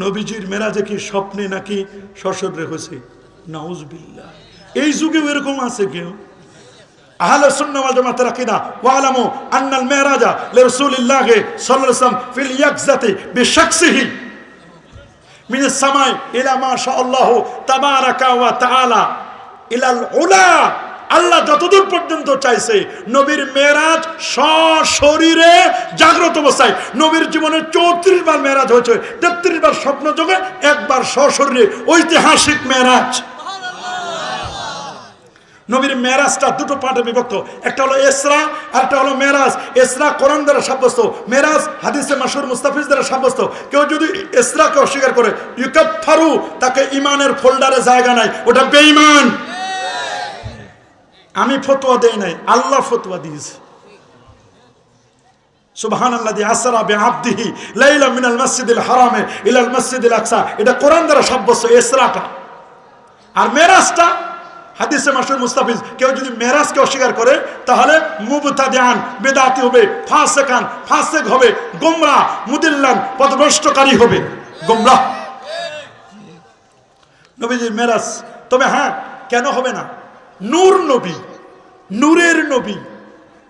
নবীজির মেরাজে কি স্বপ্নে নাকি শ্বশুর রেখেছে নাউজবিল্লাহ। এই যুগেও এরকম আছে কেউ? আল্লাহ যতদূর পর্যন্ত চাইছে, নবীর মেরাজ সশরীরে জাগ্রত অবস্থায়। নবীর জীবনে চৌত্রিশ বার মেরাজ হয়েছে। তেত্রিশ বার স্বপ্ন যোগে একবার সশরীরে ঐতিহাসিক মেরাজ। নবীর মেরাজটা দুটো পার্টে বিভক্ত। একটা হলো এসরা, আর একটা হলো মেরাজ। এসরা কোরআন দ্বারা সাব্যস্ত, মেরাজ হাদিসে মাসুর মুস্তাফিজ দ্বারা সাব্যস্ত। কেউ যদি এসরাকে অস্বীকার করে ইউকাপ ফারু তাকে ইমানের ফোল্ডারে জায়গা নাই, ওটা বেঈমান। আমি ফতোয়া দেই নাই, আল্লাহ ফতোয়া দিয়েছে। সুবহান আল্লাহ আসরা বে আব্দিহি লাইলা মিনাল মসজিদিল হারামে ইলাল মসজিদিল আকসা। এটা কোরআন দ্বারা এসরাটা। আর মেরাজটা, হাদিসে মাসুর মুস্তাফিজ, কেউ যদি মেরাজকে অস্বীকার করে, তাহলে মুবতাদিয়ান বেদাতি হবে, ফাসেকান, ফাসেক হবে, গোমরা, মুদিল্লান পথভ্রষ্টকারী হবে। গোমরাহ নবীজির মেরাজ। তবে হ্যাঁ কেন হবে না? নূর নবী, নূরের নবী।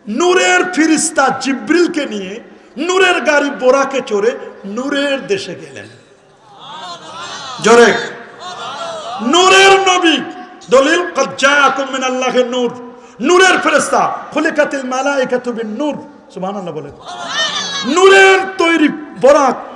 নূরের ফিরিস্তা জিব্রিলকে নিয়ে নূরের গাড়ি বোরাকে চড়ে নূরের দেশে গেলেন। জোরে। নূরের নবী দলিল মিন আল্লাহে নূর। নূরের ফেরেস্তা মালা মালাইকাতু বিন নূর। সুমান বলেন। নূরের তৈরি বরাক